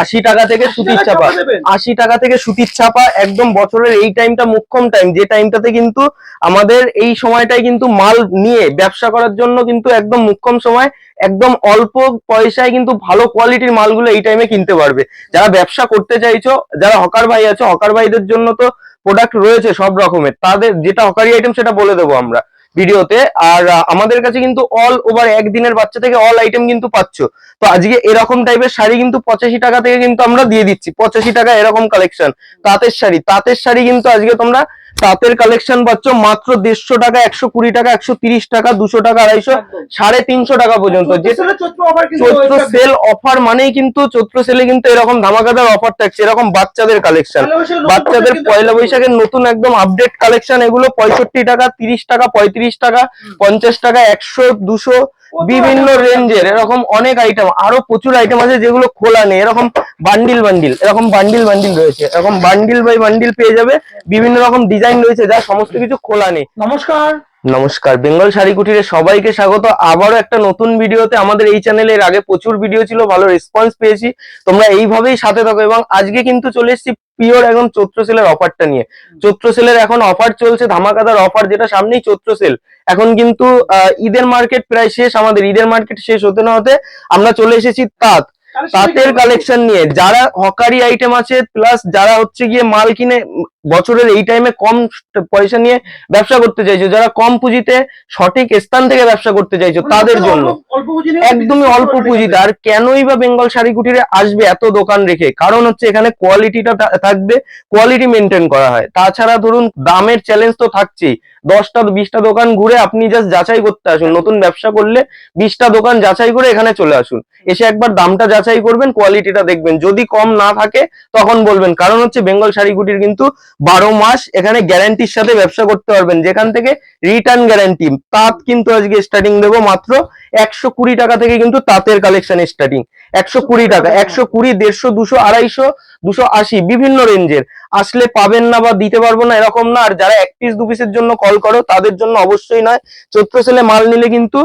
আশি টাকা থেকে সুতির চাপা চাপা আশি টাকা থেকে সুতির ছাপা একদম বছরের এই টাইমটা মুখ্যম টাইম যে টাইমটাতে কিন্তু আমাদের এই সময়টাই কিন্তু মাল নিয়ে ব্যবসা করার জন্য কিন্তু একদম মুখ্যম সময় একদম অল্প পয়সায় কিন্তু ভালো কোয়ালিটির মালগুলো এই টাইমে কিনতে পারবে। যারা ব্যবসা করতে চাইছো যারা হকার ভাই আছে হকার ভাইদের জন্য তো প্রোডাক্ট রয়েছে সব রকমের। তাদের যেটা হকারি আইটেম সেটা বলে দেবো আমরা। ভিডিওতে। আর আমাদের কাছে কিন্তু অল ওভার একদিনের বাচ্চা থেকে অল আইটেম কিন্তু পাচ্ছ। তো আজকে এরকম টাইপের শাড়ি কিন্তু পঁচাশি টাকা থেকে কিন্তু আমরা দিয়ে দিচ্ছি। পঁচাশি টাকা এরকম কালেকশন তাঁতের শাড়ি। তাঁতের শাড়ি কিন্তু আজকে তোমরা তাঁতের কালেকশন পাচ্ছ মাত্র দেড়শো টাকা একশো কুড়ি টাকা একশো তিরিশ টাকা দুশো টাকা আড়াইশো সাড়ে তিনশো টাকা পর্যন্ত। চৈত্র সেলে অফার মানেই কিন্তু চৈত্র সেলে কিন্তু এরকম ধামাকাদার অফার থাকছে এরকম বাচ্চাদের কালেকশন বাচ্চাদের পয়লা বৈশাখের নতুন একদম আপডেট কালেকশন এগুলো পঁয়ষট্টি টাকা তিরিশ টাকা পঁয়ত্রিশ টাকা পঞ্চাশ টাকা একশো দুশো বিভিন্ন রেঞ্জের এরকম অনেক আইটেম আরও প্রচুর আইটেম আছে যেগুলো খোলা নেই এরকম বান্ডিল বান্ডিল এরকম বান্ডিল বান্ডিল রয়েছে এরকম বান্ডিল বাই বান্ডিল পেয়ে যাবে বিভিন্ন রকম ডিজাইন রয়েছে যা সমস্ত কিছু খোলা নেই। নমস্কার। নমস্কার। বেঙ্গল শাড়ি কুটিরে সবাইকে স্বাগত। আবারও একটা নতুন ভিডিওতে আমাদের এই চ্যানেলের আগে প্রচুর ভিডিও ছিল ভালো রেসপন্স পেয়েছি। তোমরা এইভাবেই সাথে থাকো এবং আজকে কিন্তু চলে এসেছি পিওর এখন চৈত্র সেলের অফারটা নিয়ে। চৈত্র সেলের এখন অফার চলছে ধামাকাদার অফার যেটা সামনেই চৈত্র সেল এখন কিন্তু আহ, ঈদের মার্কেট প্রায় শেষ আমাদের ঈদের মার্কেট শেষ হতে না হতে আমরা চলে এসেছি তাঁত। তাঁতের কালেকশন নিয়ে। যারা হকারি আইটেম আছে প্লাস যারা হচ্ছে গিয়ে মাল কিনে বছরের এই টাইমে কম পয়সা নিয়ে ব্যবসা করতে চাইছো যারা কম পুঁজিতে সঠিক স্থান থেকে ব্যবসা করতে চাইছো তাদের জন্য। একদমই অল্প পুঁজিতে। আর কেনই বা বেঙ্গল শাড়ি কুটিরে আসবে এত দোকান রেখে? কারণ হচ্ছে এখানে কোয়ালিটিটা থাকবে কোয়ালিটি মেনটেন করা হয়। তাছাড়া ধরুন দামের চ্যালেঞ্জ তো থাকছেই। দশটা বিশটা দোকান ঘুরে আপনি জাস্ট যাচাই করতে আসুন। নতুন ব্যবসা করলে বিশটা দোকান যাচাই করে এখানে চলে আসুন। এসে একবার দামটা যাচাই করবেন কোয়ালিটিটা দেখবেন। যদি কম না থাকে তখন বলবেন। কারণ হচ্ছে বেঙ্গল শাড়ি কুটির কিন্তু বারো মাস এখানে গ্যারান্টির সাথে ব্যবসা করতে পারবেন। যেখান থেকে রিটার্ন গ্যারান্টি তাঁত কিন্তু আজকে স্টার্টিং দেবো মাত্র একশো কুড়ি টাকা থেকে কিন্তু তাঁতের কালেকশন স্টার্টিং একশো কুড়ি টাকা, একশো কুড়ি, দেড়শো, দুশো, আড়াইশো, দুশো আশি, বিভিন্ন রেঞ্জের আসলে পাবেন না বা দিতে পারব না এরকম না। আর যারা এক পিস দু পিসের জন্য কল করো, তাদের জন্য অবশ্যই নয়। চৈত্র সেলে মাল নিলে কিন্তু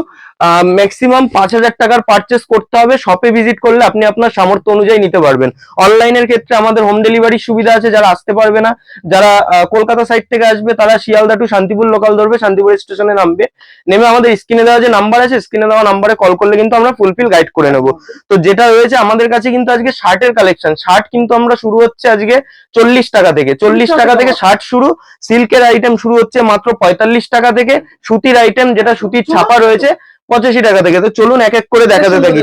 ম্যাক্সিমাম পাঁচ হাজার টাকার পারচেস করতে হবে। শপে ভিজিট করলে আপনি আপনার সামর্থ্য অনুযায়ী নিতে পারবেন। অনলাইনের ক্ষেত্রে আমাদের হোম ডেলিভারির সুবিধা আছে যারা আসতে পারবে না। যারা কলকাতা সাইড থেকে আসবে তারা শিয়ালদা টু শান্তিপুর লোকাল ধরবে শান্তিপুর স্টেশনে নামবে। নেমে আমাদের স্ক্রিনে দেওয়া যে নাম্বার আছে স্ক্রিনে দেওয়া নাম্বারে কল করলে কিন্তু আমরা ফুলফিল গাইড করে নেব। তো যেটা রয়েছে আমাদের কাছে কিন্তু আজকে শার্টের কালেকশন শার্ট কিন্তু আমরা শুরু হচ্ছে আজকে চল্লিশ টাকা থেকে। চল্লিশ টাকা থেকে শার্ট শুরু। সিল্কের আইটেম শুরু হচ্ছে মাত্র পঁয়তাল্লিশ টাকা থেকে। সুতির আইটেম যেটা সুতির ছাপা। রয়েছে পঁচাশি টাকা থেকে। তো চলুন এক এক করে দেখাতে থাকি।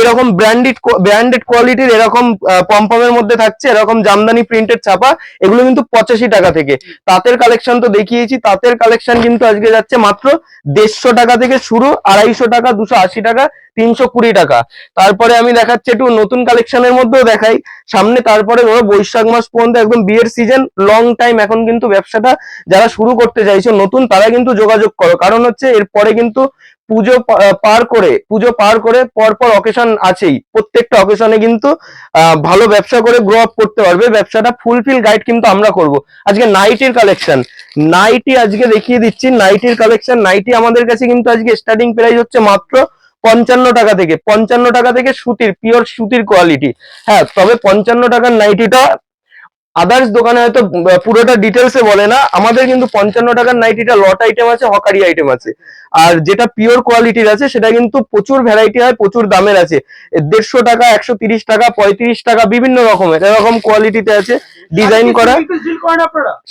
এরকম ব্র্যান্ডেড ব্র্যান্ডেড কোয়ালিটির এরকম পম্পমের মধ্যে থাকছে এরকম জামদানি প্রিন্টেড ছাপা এগুলো কিন্তু পঁচাশি টাকা থেকে। তাঁতের কালেকশন তো দেখিয়েছি তাঁতের কালেকশন কিন্তু আজকে যাচ্ছে মাত্র দেড়শো টাকা থেকে শুরু আড়াইশো টাকা দুশো আশি টাকা তিনশো কুড়ি টাকা। তারপরে আমি দেখাচ্ছি একটু নতুন কালেকশনের মধ্যেও দেখাই। সামনে তারপরে ধরো বৈশাখ মাস পর্যন্ত একদম বিয়ের সিজন লং টাইম এখন কিন্তু ব্যবসাটা যারা শুরু করতে চাইছো নতুন তারা কিন্তু যোগাযোগ করো। কারণ হচ্ছে এরপরে কিন্তু পুজো পার করে, পুজো পার করে পরপর অকেশন আছেই। প্রত্যেকটা অকেশনে কিন্তু ভালো ব্যবসা করে গ্রো আপ করতে পারবে। ব্যবসাটা ফুলফিল গাইড কিন্তু আমরা করব। আজকে নাইটির কালেকশন নাইটি আজকে দেখিয়ে দিচ্ছি নাইটির কালেকশন নাইটি আমাদের কাছে কিন্তু আজকে স্টার্টিং প্রাইস হচ্ছে মাত্র পঞ্চান্ন টাকা থেকে। পঞ্চান্ন টাকা থেকে সুতির পিওর সুতির কোয়ালিটি হ্যাঁ তবে পঞ্চান্ন টাকার নাইটিটা আদার্স দোকানে হয়তো পুরোটা ডিটেলসে বলে না। আমাদের কিন্তু পঞ্চান্ন টাকার নাইটিটা লট আইটেম আছে, হকারি আইটেম আছে। আর যেটা পিওর কোয়ালিটির আছে, সেটা কিন্তু প্রচুর ভ্যারাইটি হয়, প্রচুর দামের আছে। দেড়শো টাকা, একশো তিরিশ টাকা, পঁয়ত্রিশ টাকা, বিভিন্ন রকমের। এরকম কোয়ালিটিতে আছে। ডিজাইন করা।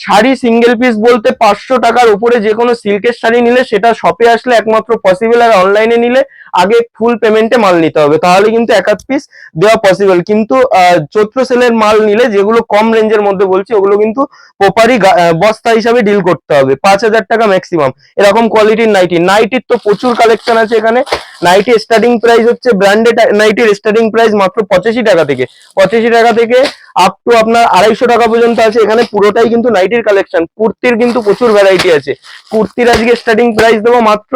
শাড়ি সিঙ্গেল পিস বলতে পাঁচশো টাকার উপরে যে কোনো সিল্কের শাড়ি নিলে সেটা শপে আসলে একমাত্র পসিবল আর অনলাইনে নিলে। আগে ফুল পেমেন্টে মাল নিতে হবে। তাহলে কিন্তু এক আধ পিস দেওয়া পসিবল কিন্তু চৈত্র সেলের মাল নিলে যেগুলো কম রেঞ্জের মধ্যে বলছি, ওগুলো কিন্তু প্রপারই বস্তা হিসাবে ডিল করতে হবে। পাঁচ হাজার টাকা ম্যাক্সিমাম এরকম কোয়ালিটির নাইটি নাইটির তো প্রচুর কালেকশন আছে এখানে। নাইটি স্টার্টিং প্রাইস হচ্ছে ব্র্যান্ডেড নাইটির স্টার্টিং প্রাইস মাত্র পঁচাশি টাকা থেকে। পঁচাশি টাকা থেকে আপ টু আপনার আড়াইশো টাকা পর্যন্ত আছে। এখানে পুরোটাই কিন্তু নাইটির কালেকশন কুর্তির কিন্তু প্রচুর ভ্যারাইটি আছে। কুর্তির আজকে স্টার্টিং প্রাইস দেবো মাত্র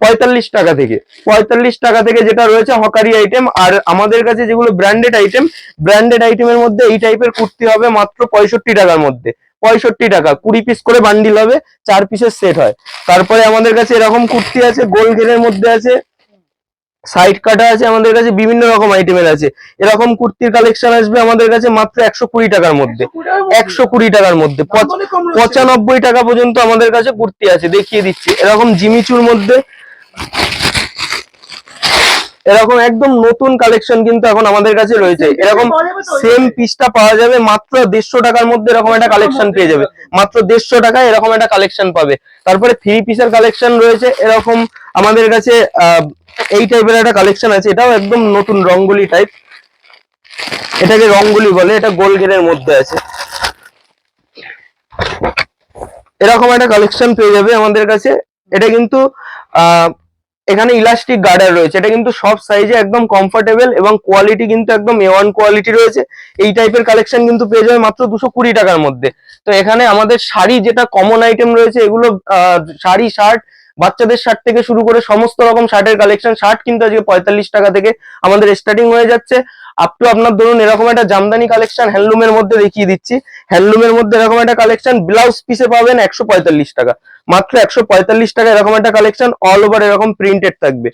পঁয়তাল্লিশ টাকা থেকে। পঁয়তাল্লিশ টাকা থেকে যেটা রয়েছে হকারি আইটেম আর আমাদের কাছে যেগুলো ব্র্যান্ডেড আইটেম ব্র্যান্ডেড আইটেমের মধ্যে এই টাইপের কুর্তি হবে মাত্র পঁয়ষট্টি টাকার মধ্যে। পঁয়ষট্টি টাকা, কুড়ি পিস করে বান্ডিল হবে, চার পিসের সেট হয়। তারপরে আমাদের কাছে এরকম কুর্তি আছে, গোল ঘেরের মধ্যে আছে সাইড কাটা আছে আমাদের কাছে বিভিন্ন রকম আইটেমের আছে। এরকম কুর্তির কালেকশন আসবে আমাদের কাছে মাত্র একশো কুড়ি টাকার মধ্যে। একশো কুড়ি টাকার মধ্যে? পঁচানব্বই টাকা পর্যন্ত আমাদের কাছে কুর্তি আছে দেখিয়ে দিচ্ছি। এরকম জিমিচুর মধ্যে। এরকম একদম নতুন কালেকশন কিন্তু এখন আমাদের কাছে রয়েছে। এরকম সেম পিসটা পাওয়া যাবে মাত্র দেড়শো টাকার মধ্যে এরকম একটা কালেকশন পেয়ে যাবে। মাত্র দেড়শো টাকায় এরকম একটা কালেকশন পাবে। তারপরে থ্রি পিসের কালেকশন রয়েছে। এরকম আমাদের কাছে এই টাইপের একটা কালেকশন আছে, এটাও একদম নতুন রঙ্গোলি টাইপ এটাকে রঙ্গোলি বলে, এটা গোল ঘেরের মধ্যে আছে। এরকম একটা কালেকশন পেয়ে যাবে আমাদের কাছে। এটা কিন্তু এখানে ইলাস্টিক গার্ডার রয়েছে। এটা কিন্তু সব সাইজে একদম কমফোর্টেবল এবং কোয়ালিটি কিন্তু একদম এ ওয়ান কোয়ালিটি রয়েছে। এই টাইপের কালেকশন কিন্তু পেয়ে যাবে মাত্র দুশো কুড়ি টাকার মধ্যে। তো এখানে আমাদের শাড়ি যেটা কমন আইটেম রয়েছে, এগুলো শাড়ি শার্ট বাচ্চাদের শার্ট থেকে শুরু করে সমস্ত রকম শার্টের কালেকশন শার্ট কিন্তু আজকে পঁয়তাল্লিশ টাকা থেকে আমাদের স্টার্টিং হয়ে যাচ্ছে। আপ টু আপনার ধরুন এরকম একটা জামদানি কালেকশন হ্যান্ডলুমের মধ্যে দেখিয়ে দিচ্ছি। হ্যান্ডলুমের মধ্যে এরকম একটা কালেকশন ব্লাউজ পিসে পাবেন একশো পঁয়তাল্লিশ টাকা। মাত্র একশো পঁয়তাল্লিশ টাকা এরকম একটা কালেকশন অল ওভার এরকম প্রিন্টেড থাকবে।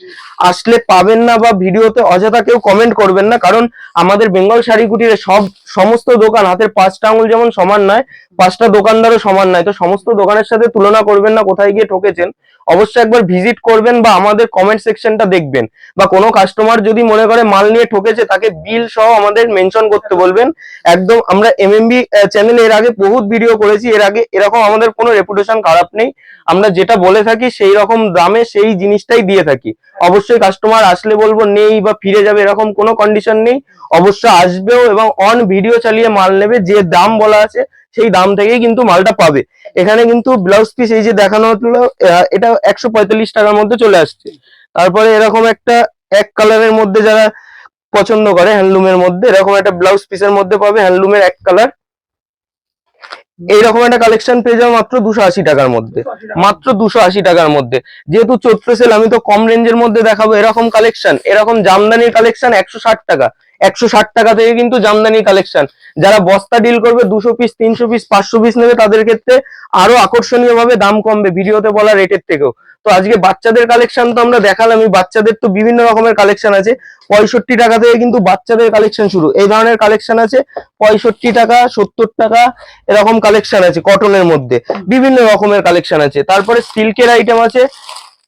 আসলে পাবেন না বা ভিডিওতে অযথা কেউ কমেন্ট করবেন না, কারণ আমাদের বেঙ্গল শাড়ি কুটিরে সব, সমস্ত দোকান হাতের পাঁচটা আঙুল যেমন সমান নয়, পাঁচটা দোকানদারও সমান নয়। তো সমস্ত দোকানের সাথে তুলনা করবেন না কোথায় গিয়ে ঠকেছেন। অবশ্যই একবার ভিজিট করবেন বা আমাদের কমেন্ট সেকশনটা দেখবেন। বা কোনো কাস্টমার যদি মনে করে মাল নিয়ে ঠকেছে, তাকে বিল সহ আমাদের মেনশন করতে বলবেন। একদম আমরা এমএমবি চ্যানেলে এর আগে বহুত ভিডিও করেছি। এর আগে এরকম আমাদের কোনো রেপুটেশন খারাপ নেই। আমরা যেটা বলে থাকি সেই রকম দামে সেই জিনিসটাই দিয়ে থাকি। অবশ্যই কাস্টমার আসলে বলব, নেই বা ফিরে যাবে এরকম কোনো কন্ডিশন নেই। অবশ্যই আসবেও এবং অন ভিডিও চালিয়ে মাল নেবে, যে দাম বলা আছে সেই দাম থেকেই কিন্তু মালটা পাবে। এখানে কিন্তু ব্লাউজ পিস এই যে দেখানো হলো এটা একশো পঁয়তাল্লিশ টাকার মধ্যে চলে আসছে। তারপরে এরকম একটা এক কালারের মধ্যে যারা পছন্দ করে হ্যান্ডলুমের মধ্যে। এরকম একটা ব্লাউজ পিসের মধ্যে পাবে হ্যান্ডলুমের এক কালার এইরকম একটা কালেকশন পেয়ে যাবে মাত্র দুশো আশি টাকার মধ্যে। মাত্র দুশো আশি টাকার মধ্যে। যেহেতু চৈত্র সেল আমি তো কম রেঞ্জের মধ্যে দেখাবো। এরকম কালেকশন এরকম জামদানির কালেকশন একশো ষাট টাকা। একশো ষাট টাকা থেকে কিন্তু জামদানি কালেকশন যারা বস্তা ডিল করবে, দুশো পিস তিনশো পিস পাঁচশো পিস নেবে, তাদের ক্ষেত্রে আরও আকর্ষণীয় ভাবে দাম কমবে ভিডিওতে বলা রেটের থেকেও। তো আজকে বাচ্চাদের কালেকশন তো আমরা দেখালাম বাচ্চাদের তো বিভিন্ন রকমের কালেকশন আছে। পঁয়ষট্টি টাকা থেকে কিন্তু বাচ্চাদের কালেকশন শুরু। এই ধরনের কালেকশন আছে, পঁয়ষট্টি টাকা, সত্তর টাকা, এরকম কালেকশন আছে কটনের মধ্যে। বিভিন্ন রকমের কালেকশন আছে। তারপরে সিল্কের আইটেম আছে,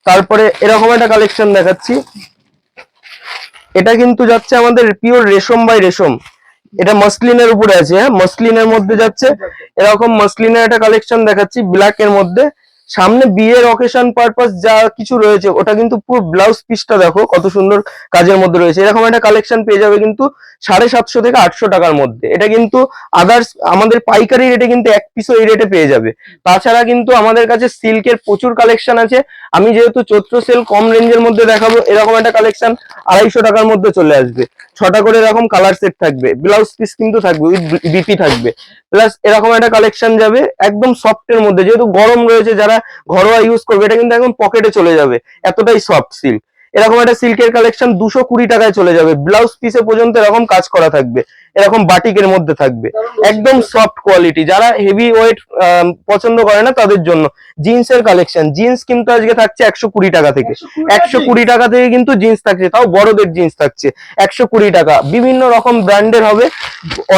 তারপরে এরকম একটা কালেকশন দেখাচ্ছি। এটা কিন্তু যাচ্ছে আমাদের পিওর রেশম বাই রেশম। এটা মসলিনের উপরে আছে হ্যাঁ? মসলিনের মধ্যে যাচ্ছে। এরকম মসলিনের একটা কালেকশন দেখাচ্ছি ব্ল্যাক এর মধ্যে। সামনে বিয়ের অকেশন পারপাস যা কিছু রয়েছে, ওটা কিন্তু পুরো ব্লাউজ পিসটা দেখো, কত সুন্দর কাজের মধ্যে রয়েছে। এরকম একটা কালেকশন পেয়ে যাবে কিন্তু সাড়ে সাতশো থেকে আটশো টাকার মধ্যে। এটা কিন্তু আদার্স আমাদের পাইকারি রেটে কিন্তু এক পিসও এই রেটে পেয়ে যাবে। তাছাড়া কিন্তু আমাদের কাছে সিল্কের প্রচুর কালেকশন আছে। আমি যেহেতু চৈত্র সেল কম রেঞ্জের মধ্যে দেখাবো, এরকম একটা কালেকশন আড়াইশো টাকার মধ্যে চলে আসবে। ছটা করে এরকম কালার সেট থাকবে ব্লাউজ পিস কিন্তু থাকবে উইথ বিপি থাকবে। প্লাস এরকম একটা কালেকশন যাবে, একদম সফট এর মধ্যে। যেহেতু গরম রয়েছে, যারা ঘরোয়া ইউজ করবে, এটা কিন্তু একদম পকেটে চলে যাবে। এতটাই সফট সিল্ক এরকম একটা সিল্কের কালেকশন দুশো কুড়ি টাকায় চলে যাবে। ব্লাউজ পিসে পর্যন্ত এরকম কাজ করা থাকবে। এরকম বাটিকের মধ্যে থাকবে। একদম সফট কোয়ালিটি যারা হেভি ওয়েট পছন্দ করে না তাদের জন্য। জিন্সের কালেকশন জিন্স কিন্তু আজকে থাকছে একশো কুড়ি টাকা থেকে। একশো কুড়ি টাকা থেকে কিন্তু জিন্স থাকছে। তাও বড়দের জিন্স থাকছে। একশো কুড়ি টাকা। বিভিন্ন রকম ব্র্যান্ডের হবে।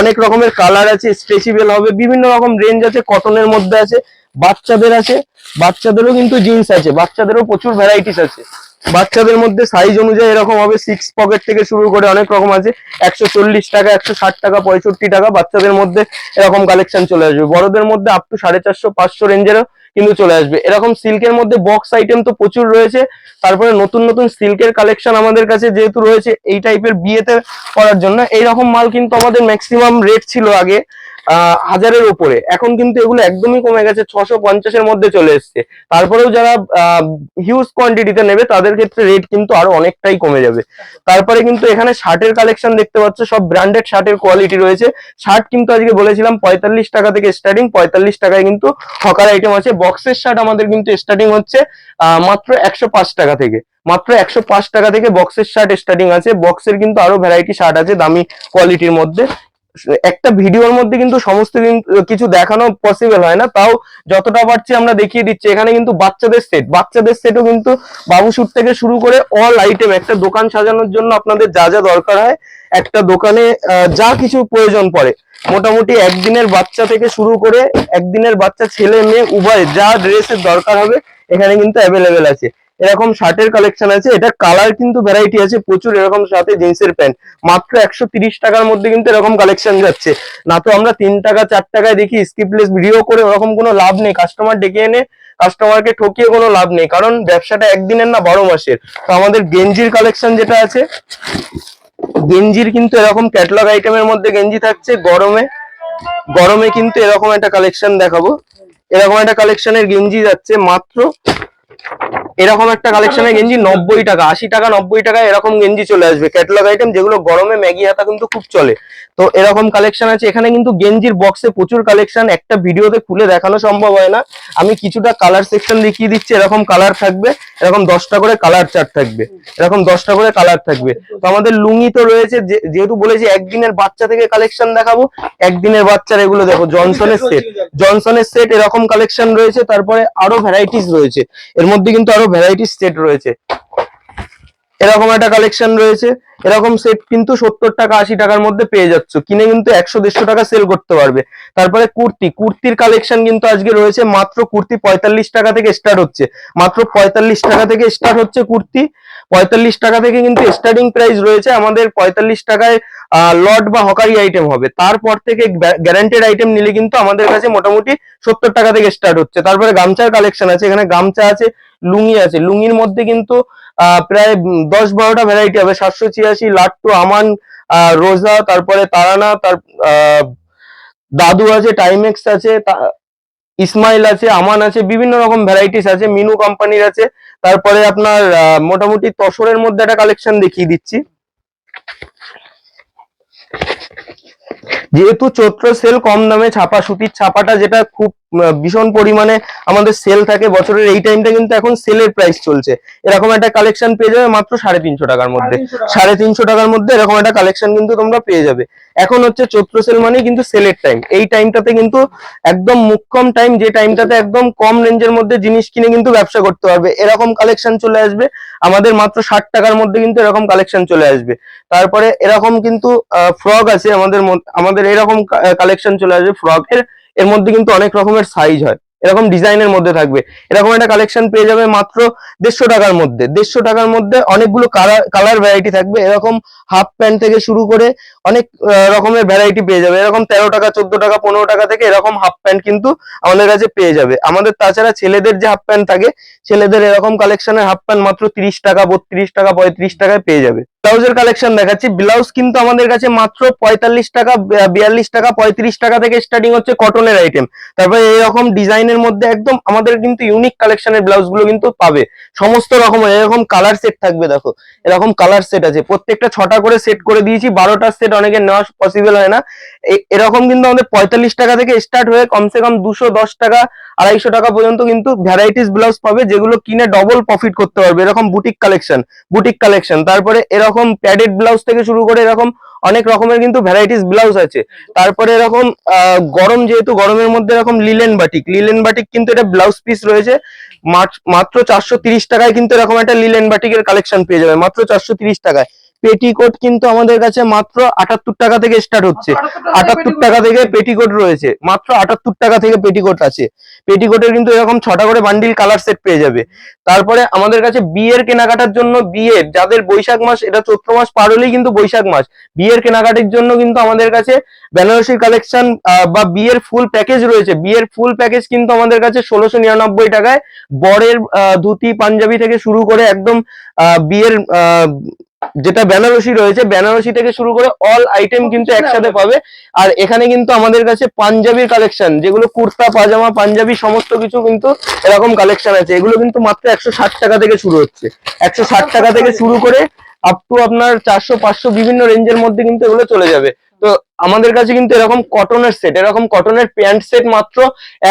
অনেক রকমের কালার আছে স্ট্রেচেবল হবে। বিভিন্ন রকম রেঞ্জ আছে কটনের মধ্যে আছে বাচ্চাদের আছে। বাচ্চাদেরও কিন্তু জিন্স আছে। বাচ্চাদেরও প্রচুর ভ্যারাইটিস আছে। বাচ্চাদের মধ্যে সাইজ অনুযায়ী এরকম হবে সিক্স পকেট থেকে শুরু করে অনেক রকম আছে। একশো চল্লিশ টাকা, একশো ষাট টাকা, পঁয়ষট্টি টাকা বাচ্চাদের মধ্যে এরকম কালেকশন চলে আসবে। বড়দের মধ্যে আপ টু সাড়ে চারশো, পাঁচশো রেঞ্জেরও কিন্তু চলে আসবে। এরকম সিল্কের মধ্যে বক্স আইটেম তো প্রচুর রয়েছে। তারপরে নতুন নতুন সিল্কের কালেকশন আমাদের কাছে যেহেতু রয়েছে, এই টাইপের বিয়েতে করার জন্য। এইরকম মাল কিন্তু আমাদের ম্যাক্সিমাম রেট ছিল আগে। হাজারের উপরে। এখন কিন্তু এগুলো একদমই কমে গেছে, ছশো পঞ্চাশের মধ্যে চলে এসছে। তারপরেও যারা হিউজ কোয়ান্টিটিতে নেবে, তাদের ক্ষেত্রে রেট কিন্তু আরও অনেকটাই কমে যাবে। তারপরে কিন্তু এখানে শার্টের কালেকশন দেখতে পাচ্ছ, সব ব্র্যান্ডেড শার্টের কোয়ালিটি রয়েছে। শার্ট কিন্তু আজকে বলেছিলাম, পঁয়তাল্লিশ টাকা থেকে স্টার্টিং পঁয়তাল্লিশ টাকায় কিন্তু হকার আইটেম আছে। বক্সের শার্ট আমাদের কিন্তু স্টার্টিং হচ্ছে মাত্র একশো পাঁচ টাকা থেকে। মাত্র একশো পাঁচ টাকা থেকে বক্সের শার্ট স্টার্টিং আছে। বক্সের কিন্তু আরও ভ্যারাইটি শার্ট আছে, দামি কোয়ালিটির মধ্যে। একটা ভিডিওর মধ্যে কিন্তু সমস্ত কিছু দেখানো পসিবল হয় না। তাও যতটা পারছি আমরা দেখিয়ে দিচ্ছি। এখানে কিন্তু বাচ্চাদের সেট বাচ্চাদের সেটও কিন্তু বাবু শুট থেকে শুরু করে অল আইটেম একটা দোকান সাজানোর জন্য আপনাদের যা যা দরকার হয়, একটা দোকানে যা কিছু প্রয়োজন পড়ে। মোটামুটি একদিনের বাচ্চা থেকে শুরু করে একদিনের বাচ্চা, ছেলে, মেয়ে, উভয় যা ড্রেসের দরকার হবে, এখানে কিন্তু অ্যাভেলেবেল আছে। এরকম শার্টের কালেকশন আছে। এটা কালার কিন্তু ভ্যারাইটি আছে, প্রচুর এরকম সাথে জিন্সের প্যান্ট। মাত্র একশো টাকার মধ্যে কিন্তু এরকম কালেকশন যাচ্ছে। না তো আমরা তিন টাকা, চার টাকায় দেখি স্কিপলেস ভিডিও করে ওরকম কোনো লাভ নেই। কাস্টমার ডেকে এনে কাস্টমারকে ঠকিয়ে কোনো লাভ নেই। কারণ ব্যবসাটা একদিনের না বারো মাসের। তো আমাদের গেঞ্জির কালেকশন যেটা আছে, গেঞ্জির কিন্তু এরকম ক্যাটলগ আইটেমের মধ্যে গেঞ্জি থাকছে গরমে। গরমে কিন্তু এরকম একটা কালেকশন দেখাবো। এরকম একটা কালেকশনের গেঞ্জি যাচ্ছে মাত্র এরকম একটা কালেকশনের গেঞ্জি নব্বই টাকা, আশি টাকা, নব্বই টাকা এরকম গেঞ্জি চলে আসবে। ক্যাটলগ আইটেম যেগুলো গরমে ম্যাগি হাতা কিন্তু খুব চলে। তো এরকম কালেকশন আছে। এখানে কিন্তু গেঞ্জির বক্সে প্রচুর কালেকশন একটা ভিডিওতে খুলে দেখানো সম্ভব হয় না। আমি কিছুটা কালার সেকশন দেখিয়ে দিচ্ছি। এরকম কালার থাকবে। এরকম দশটা করে কালার চার্ট থাকবে। এরকম দশটা করে কালার থাকবে। তো আমাদের লুঙ্গি তো রয়েছে। যেহেতু বলেছি, একদিনের বাচ্চা থেকে কালেকশন দেখাবো। একদিনের বাচ্চার এগুলো দেখো জনসনের সেট জনসনের সেট এরকম কালেকশন রয়েছে। তারপরে আরও ভ্যারাইটিস রয়েছে। এর মধ্যে কিন্তু আরও ভ্যারাইটিস সেট রয়েছে। এরকম একটা কালেকশন রয়েছে। এরকম সেট কিন্তু সত্তর টাকা, আশি টাকার মধ্যে পেয়ে যাচ্ছ। কিনে কিন্তু একশো, দেড়শো টাকা সেল করতে পারবে। তারপরে কুর্তি। কুর্তির কালেকশন কিন্তু আজকে রয়েছে। মাত্র কুর্তি পঁয়তাল্লিশ টাকা থেকে স্টার্ট হচ্ছে। মাত্র পঁয়তাল্লিশ টাকা থেকে স্টার্ট হচ্ছে কুর্তি। পঁয়তাল্লিশ টাকা থেকে কিন্তু স্টার্টিং প্রাইস রয়েছে। আমাদের পঁয়তাল্লিশ টাকায় লট বা হকারি আইটেম হবে। তারপর থেকে গ্যারান্টেড আইটেম নিলে কিন্তু আমাদের কাছে মোটামুটি সত্তর টাকা থেকে স্টার্ট হচ্ছে। তারপরে গামছার কালেকশন আছে। এখানে গামছা আছে, লুঙ্গি আছে। লুঙ্গির মধ্যে কিন্তু প্রায় দশ বারোটা ভ্যারাইটি হবে। সাতশো ছিয়াশি, লাট্টু, আমান রোজা, তারপরে তারানা, তার দাদু আছে, টাইমেক্স আছে ইসমাইল আছে আমান আছে, বিভিন্ন রকম ভ্যারাইটিস আছে মিনু কোম্পানির আছে। তারপরে আপনার মোটামুটি তসরের মধ্যে একটা কালেকশন দেখিয়ে দিচ্ছি। যেহেতু চৈত্র সেল কম দামে ছাপা সুতির ছাপাটা যেটা খুব ভীষণ পরিমাণে আমাদের সেল থাকে। বছরের এই টাইমটা কিন্তু এখন সেলের প্রাইস চলছে। এরকম একটা কালেকশন পেয়ে যাবে মাত্র সাড়ে তিনশো টাকার মধ্যে। সাড়ে তিনশো টাকার মধ্যে এরকম একটা কালেকশন কিন্তু তোমরা পেয়ে যাবে। এখন হচ্ছে চৈত্র সেল মানে কিন্তু সেলের টাইম এই টাইমটাতে কিন্তু একদম মুখ্যম টাইম যে টাইমটাতে একদম কম রেঞ্জের মধ্যে জিনিস কিনে কিন্তু ব্যবসা করতে পারবে। এরকম কালেকশন চলে আসবে। আমাদের মাত্র ষাট টাকার মধ্যে কিন্তু এরকম কালেকশন চলে আসবে। তারপরে এরকম কিন্তু ফ্রক আছে আমাদের আমাদের এরকম কালেকশন চলে আসবে ফ্রকের এর মধ্যে কিন্তু অনেক রকমের সাইজ হয়। এরকম ডিজাইনের মধ্যে থাকবে। এরকম একটা কালেকশন পেয়ে যাবে মাত্র দেড়শো টাকার মধ্যে। দেড়শো টাকার মধ্যে অনেকগুলো কালার কালার ভ্যারাইটি থাকবে। এরকম হাফ প্যান্ট থেকে শুরু করে অনেক রকমের ভ্যারাইটি পেয়ে যাবে। এরকম তেরো টাকা, চোদ্দ টাকা, পনেরো টাকা থেকে এরকম হাফ প্যান্ট কিন্তু আমাদের কাছে পেয়ে যাবে। আমাদের তাছাড়া ছেলেদের যে হাফ প্যান্ট থাকে, ছেলেদের এরকম কালেকশনের হাফ প্যান্ট মাত্র তিরিশ টাকা, বত্রিশ টাকা, পঁয়ত্রিশ টাকায় পেয়ে যাবে। ব্লাউজের কালেকশন দেখাচ্ছি। ব্লাউজ কিন্তু আমাদের কাছে মাত্র পঁয়তাল্লিশ টাকা বিয়াল্লিশ টাকা, পঁয়ত্রিশ টাকা থেকে স্টার্টিং হচ্ছে কটনের আইটেম তারপরে এরকম ডিজাইনের মধ্যে একদম আমাদের কিন্তু ইউনিক কালেকশনের ব্লাউজগুলো কিন্তু পাবে। সমস্ত রকমের, এরকম কালার সেট থাকবে দেখো। এরকম কালার সেট আছে। প্রত্যেকটা ছটা করে সেট করে দিয়েছি, বারোটা সেট অনেকে নেওয়া পসিবল হয় না। এরকম কিন্তু আমাদের পঁয়তাল্লিশ টাকা থেকে স্টার্ট হয়ে কমসে কম দুশো দশ টাকা, আড়াইশো টাকা পর্যন্ত কিন্তু ভ্যারাইটিস ব্লাউজ পাবে, যেগুলো কিনে ডবল প্রফিট করতে পারবে। এরকম বুটিক কালেকশন বুটিক কালেকশন তারপরে এরকম প্যাডেড ব্লাউজ থেকে শুরু করে এরকম অনেক রকমের কিন্তু ভ্যারাইটিস ব্লাউজ আছে। তারপরে এরকম গরম যেহেতু, গরমের মধ্যে এরকম লিলেন বাটিক লিলেন বাটিক কিন্তু এটা ব্লাউজ পিস রয়েছে। মাত- মাত্র চারশো টাকায় কিন্তু এরকম একটা লিলেন বাটিকের কালেকশন পেয়ে যাবে। মাত্র চারশো টাকায়। পেটিকোট কিন্তু আমাদের কাছে মাত্র আটাত্তর টাকা থেকে স্টার্ট হচ্ছে। আটাত্তর টাকা থেকে পেটিকোট রয়েছে। মাত্র আটাত্তর টাকা থেকে পেটিকোট আছে। পেটিকোটের কিন্তু এরকম ছটা করে বান্ডিল কালার সেট পেয়ে যাবে। তারপরে আমাদের কাছে বিয়ের কেনাকাটার জন্য বিয়ের যাদের বৈশাখ মাস এটা চৈত্র মাস পার হলেই কিন্তু বৈশাখ মাস। বিয়ের কেনাকাটির জন্য কিন্তু আমাদের কাছে বেনারসির কালেকশন বা বিয়ের ফুল প্যাকেজ রয়েছে। বিয়ের ফুল প্যাকেজ কিন্তু আমাদের কাছে ষোলোশো নিরানব্বই টাকায় বরের ধুতি পাঞ্জাবি থেকে শুরু করে একদম আহ, বিয়ের যেটা বেনারসি রয়েছে বেনারসি থেকে শুরু করে অল আইটেম কিন্তু একসাথে পাবে। আর এখানে কিন্তু আমাদের কাছে পাঞ্জাবির কালেকশন যেগুলো কুর্তা পাজামা পাঞ্জাবি সমস্ত কিছু কিন্তু এরকম কালেকশন আছে। এগুলো কিন্তু মাত্র একশো ষাট টাকা থেকে শুরু হচ্ছে। একশো ষাট টাকা থেকে শুরু করে আপ টু আপনার চারশো পাঁচশো বিভিন্ন রেঞ্জের মধ্যে কিন্তু এগুলো চলে যাবে। তো আমাদের কাছে কিন্তু এরকম কটনের সেট এরকম কটনের প্যান্ট সেট মাত্র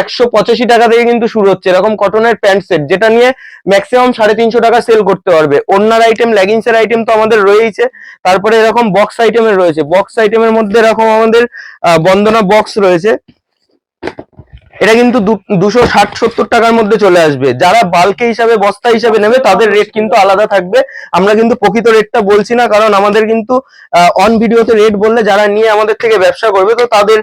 একশো পঁচাশি টাকা থেকে কিন্তু শুরু হচ্ছে। এরকম কটনের প্যান্ট সেট যেটা নিয়ে ম্যাক্সিমাম সাড়ে তিনশো টাকা সেল করতে পারবে। অন্যার আইটেম লেগিংসের আইটেম তো আমাদের রয়েছে তারপরে এরকম বক্স আইটেমের রয়েছে। বক্স আইটেমের মধ্যে এরকম আমাদের বন্দনা বক্স রয়েছে। এটা কিন্তু দুশো ষাট সত্তর টাকার মধ্যে চলে আসবে। যারা বালকে হিসাবে বস্তা হিসাবে নেবে তাদের রেট কিন্তু আলাদা থাকবে। আমরা কিন্তু প্রকৃত রেটটা বলছি না কারণ আমাদের কিন্তু অন ভিডিওতে রেট বললে যারা নিয়ে আমাদের থেকে ব্যবসা করবে তো তাদের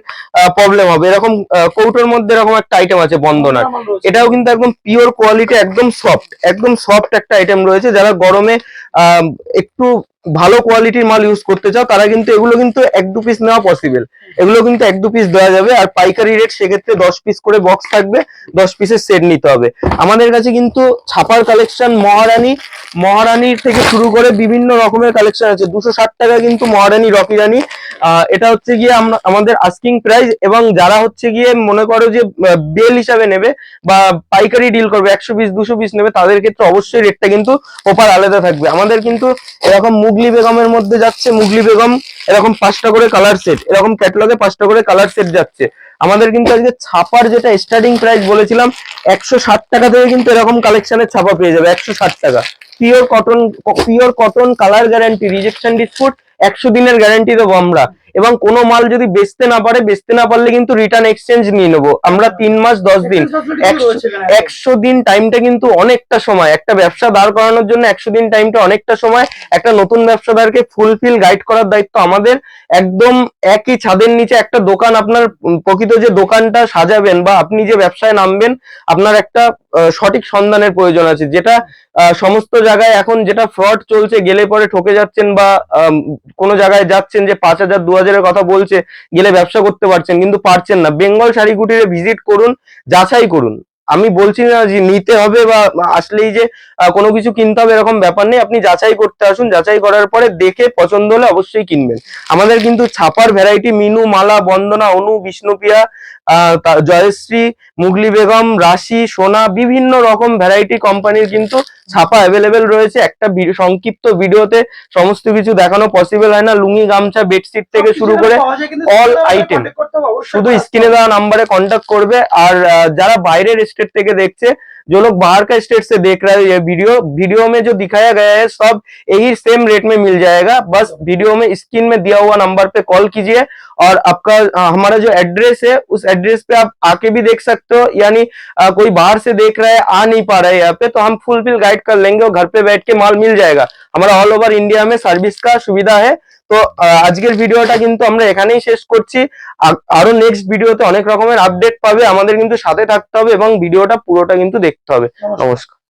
প্রবলেম হবে। এরকম কৌটোর মধ্যে এরকম একটা আইটেম আছে বন্দনার এটাও কিন্তু একদম পিওর কোয়ালিটি একদম সফট একদম সফট একটা আইটেম রয়েছে। যারা গরমে আহ, একটু ভালো কোয়ালিটির মাল ইউজ করতে চাও, তারা কিন্তু এগুলো কিন্তু এক দু পিস নেওয়া পসিবল এগুলো কিন্তু এক দু পিস দেওয়া যাবে, আর পাইকারি রেট সেক্ষেত্রে দশ পিস করে বক্স থাকবে, দশ পিসের সেট নিতে হবে। আমাদের কাছে কিন্তু ছাপার কালেকশন মহারানী, মহারানীর থেকে শুরু করে বিভিন্ন রকমের কালেকশন আছে। দুশো ষাট টাকা কিন্তু মহারানী রকি রানী এটা হচ্ছে গিয়ে আমাদের আস্কিং প্রাইস এবং যারা হচ্ছে গিয়ে মনে করো যে বেল হিসাবে নেবে বা পাইকারি ডিল করবে, একশো পিস দুশো পিস নেবে, তাদের ক্ষেত্রে অবশ্যই রেটটা কিন্তু ওপার আলাদা থাকবে। আমাদের কিন্তু এরকম মুগলি বেগমের মধ্যে যাচ্ছে, মুগলি বেগম এরকম পাঁচটা করে কালার সেট এরকম ক্যাটলগে পাঁচটা করে কালার সেট যাচ্ছে। আমাদের কিন্তু আজকে ছাপার যেটা স্টার্টিং প্রাইস বলেছিলাম, একশো ষাট টাকা থেকে কিন্তু এরকম কালেকশনের ছাপা পেয়ে যাবে, একশো ষাট টাকা। Pure cotton pure cotton colour guarantee rejection dispute একশো দিনের গ্যারান্টি দেবো আমরা। এবং কোনো মাল যদি বেচতে না পারে বেচতে না পারলে কিন্তু রিটার্ন এক্সচেঞ্জ নিয়ে নেব। আমরা তিন মাস দশ দিন একশো দিন টাইমটা কিন্তু অনেকটা সময়। একটা ব্যবসা দাঁড় করানোর জন্য একশো দিন টাইমটা অনেকটা সময়। একটা নতুন ব্যবসাদারকে ফুলফিল গাইড করার দায়িত্ব আমাদের। একদম একই ছাদের নিচে একটা দোকান আপনার প্রকৃত যে দোকানটা সাজাবেন বা আপনি যে ব্যবসায় নামবেন আপনার একটা সঠিক সন্ধানের প্রয়োজন আছে। যেটা সমস্ত জায়গায় এখন যেটা ফ্রড চলছে গেলে পরে ঠকে যাচ্ছেন বা কোনো জায়গায় যাচ্ছেন যে পাঁচ হাজার দু হাজারের কথা বলছে, গেলে ব্যবসা করতে পারছেন, কিন্তু পারছেন না। বেঙ্গল শাড়ি কুটিরে ভিজিট করুন, যাচাই করুন। আমি বলছি না যে নিতে হবে বা আসলেই যে কোনো কিছু কিনতে হবে এরকম ব্যাপার নেই। আপনি যাচাই করতে আসুন, যাচাই করার পরে দেখে পছন্দ হলে অবশ্যই কিনবেন। আমাদের কিন্তু ছাপার ভ্যারাইটি মিনু, মালা, বন্দনা, অনু, বিষ্ণুপ্রিয়া জয়শ্রী মুগলি বেগম রাশি সোনা বিভিন্ন রকম ভ্যারাইটি কোম্পানির কিন্তু ছাপা অ্যাভেলেবেল রয়েছে একটা ভি- সংক্ষিপ্ত ভিডিওতে সমস্ত কিছু দেখানো পসিবল হয় না লুঙ্গি গামছা বেডশিট থেকে শুরু করে all item। শুধু স্ক্রিনে দেওয়া নাম্বারে कांटेक्ट করবে আর আহ, যারা বাইরের स्टेट থেকে দেখছে जो लोग बाहर का स्टेट से देख रहे हैं ये वीडियो वीडियो में जो दिखाया गया है सब यही सेम रेट में मिल जाएगा बस वीडियो में स्क्रीन में दिया हुआ नंबर पे कॉल कीजिए और आपका अ, हमारा जो एड्रेस है उस एड्रेस पे आप आके भी देख सकते हो यानी अ, कोई बाहर से देख रहा है आ नहीं पा रहा है यहाँ पे तो हम फुलफिल गाइड कर लेंगे और घर पे बैठ के माल मिल जाएगा हमारा ऑल ओवर इंडिया में সার্ভিস का সুবিধা है তো আহ, আজকের ভিডিওটা কিন্তু আমরা এখানেই শেষ করছি আ- আরো নেক্সট ভিডিওতে অনেক রকমের আপডেট পাবে আমাদের কিন্তু সাথে থাকতে হবে এবং ভিডিওটা পুরোটা কিন্তু দেখতে হবে নমস্কার